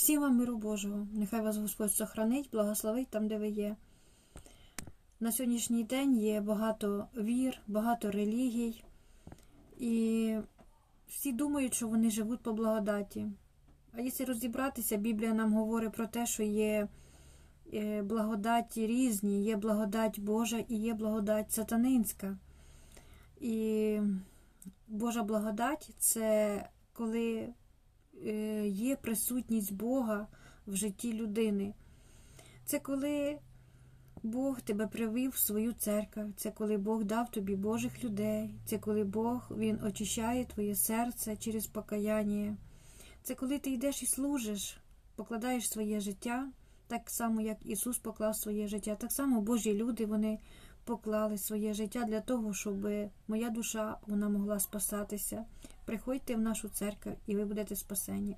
Всім вам миру Божого. Нехай вас Господь сохранить, благословить там, де ви є. На сьогоднішній день є багато вір, багато релігій, і всі думають, що вони живуть по благодаті. А якщо розібратися, Біблія нам говорить про те, що є е, благодаті різні, є благодать Божа і є благодать сатанинська. І Божа благодать це коли є присутність Бога в житті людини. Це коли Бог тебе привів в свою церкву, це коли Бог дав тобі Божих людей, це коли Бог Він очищає твоє серце через покаяння. Це коли ти йдеш і служиш, покладаєш своє життя, так само, як Ісус поклав своє життя. Так само Божі люди вони поклали своє життя для того, щоб моя душа вона могла спасатися. Приходьте в нашу церкву і ви будете спасені.